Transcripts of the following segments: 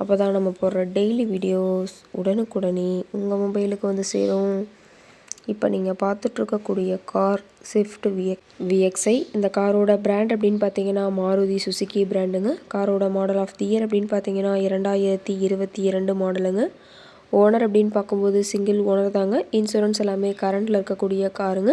அப்போ தான் நம்ம போடுற டெய்லி வீடியோஸ் உடனுக்குடனே உங்கள் மொபைலுக்கு வந்து சேரும். இப்போ நீங்கள் பார்த்துட்ருக்கக்கூடிய கார் ஸ்விஃப்ட் விஎக் விஎக்ஸ்ஐ இந்த காரோட பிராண்ட் அப்படின்னு பார்த்தீங்கன்னா மாருதி சுசுக்கி பிராண்டுங்க காரோட மாடல் ஆஃப் தி இயர் அப்படின்னு பார்த்தீங்கன்னா இரண்டாயிரத்தி இருபத்தி இரண்டு மாடலுங்க ஓனர் அப்படின்னு பார்க்கும்போது சிங்கிள் ஓனர் தாங்க. இன்சூரன்ஸ் எல்லாமே கரண்டில் இருக்கக்கூடிய காருங்க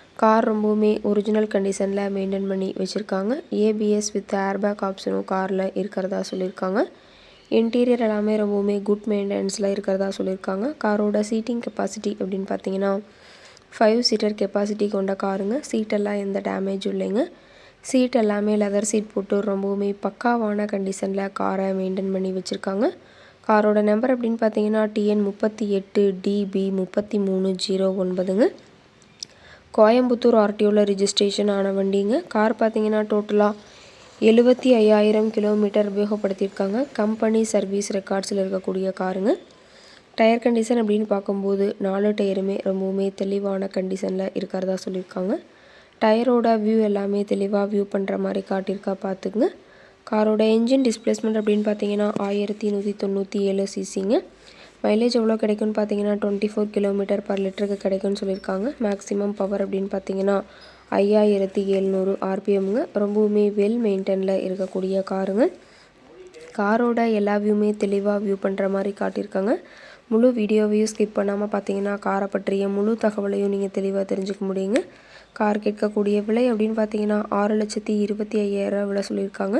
கார் ரொம்பவுமே ஒரிஜினல் கண்டிஷனில் மெயின்டைன் பண்ணி வச்சுருக்காங்க. ஏபிஎஸ் வித் ஏர்பேக் ஆப்ஷனும் காரில் இருக்கிறதா சொல்லியிருக்காங்க. இன்டீரியர் எல்லாமே ரொம்பவுமே குட் மெயின்டெனன்ஸில் இருக்கிறதா சொல்லியிருக்காங்க. காரோட சீட்டிங் கெப்பாசிட்டி அப்படின்னு பார்த்தீங்கன்னா ஃபைவ் சீட்டர் கெப்பாசிட்டி கொண்ட காருங்க சீட்டெல்லாம் எந்த டேமேஜும் இல்லைங்க. சீட் எல்லாமே லெதர் சீட் போட்டு ரொம்பவுமே பக்காவான கண்டிஷனில் காரை மெயின்டைன் பண்ணி வச்சுருக்காங்க. காரோட நம்பர் அப்படின்னு பார்த்தீங்கன்னா டிஎன் முப்பத்தி எட்டு டிபி முப்பத்தி மூணு ஜீரோ ஒன்பதுங்க. கோயம்புத்தூர் ஆர்டிஓவில் ரிஜிஸ்ட்ரேஷன் ஆன வண்டிங்க. கார் பார்த்தீங்கன்னா டோட்டலாக எழுபத்தி ஐயாயிரம் கிலோமீட்டர் உபயோகப்படுத்தியிருக்காங்க. கம்பெனி சர்வீஸ் ரெக்கார்ட்ஸில் இருக்கக்கூடிய காருங்க. டயர் கண்டிஷன் அப்படின்னு பார்க்கும்போது நாலு டயருமே ரொம்பவுமே தெளிவான கண்டிஷனில் இருக்கிறதா சொல்லியிருக்காங்க. டயரோட வியூ எல்லாமே தெளிவாக வியூ பண்ணுற மாதிரி காட்டியிருக்கா பார்த்துக்குங்க காரோட என்ஜின் டிஸ்பிளேஸ்மெண்ட் அப்படின்னு பார்த்தீங்கன்னா ஆயிரத்தி நூற்றி தொண்ணூற்றி ஏழு சிசிங்க மைலேஜ் எவ்வளோ கிடைக்கும்னு பார்த்தீங்கன்னா டுவெண்ட்டி ஃபோர் கிலோமீட்டர் பர் லிட்டருக்கு கிடைக்கும்னு சொல்லியிருக்காங்க. மேக்ஸிமம் பவர் அப்படின்னு பார்த்தீங்கன்னா ஐயாயிரத்தி எழுநூறு ஆர்பிஎம்ங்க ரொம்பவுமே வெல் மெயின்டெனில் இருக்கக்கூடிய காருங்க. காரோட எல்லா வியூமே தெளிவாக வியூ பண்ணுற மாதிரி காட்டியிருக்காங்க. முழு வீடியோவையும் ஸ்கிப் பண்ணாமல் பார்த்தீங்கன்னா காரை பற்றிய முழு தகவலையும் நீங்கள் தெளிவாக தெரிஞ்சுக்க முடியுங்க. கார் கேட்கக்கூடிய விலை அப்படின்னு பார்த்தீங்கன்னா ஆறு லட்சத்தி இருபத்தி ஐயாயிரம் விலை சொல்லியிருக்காங்க.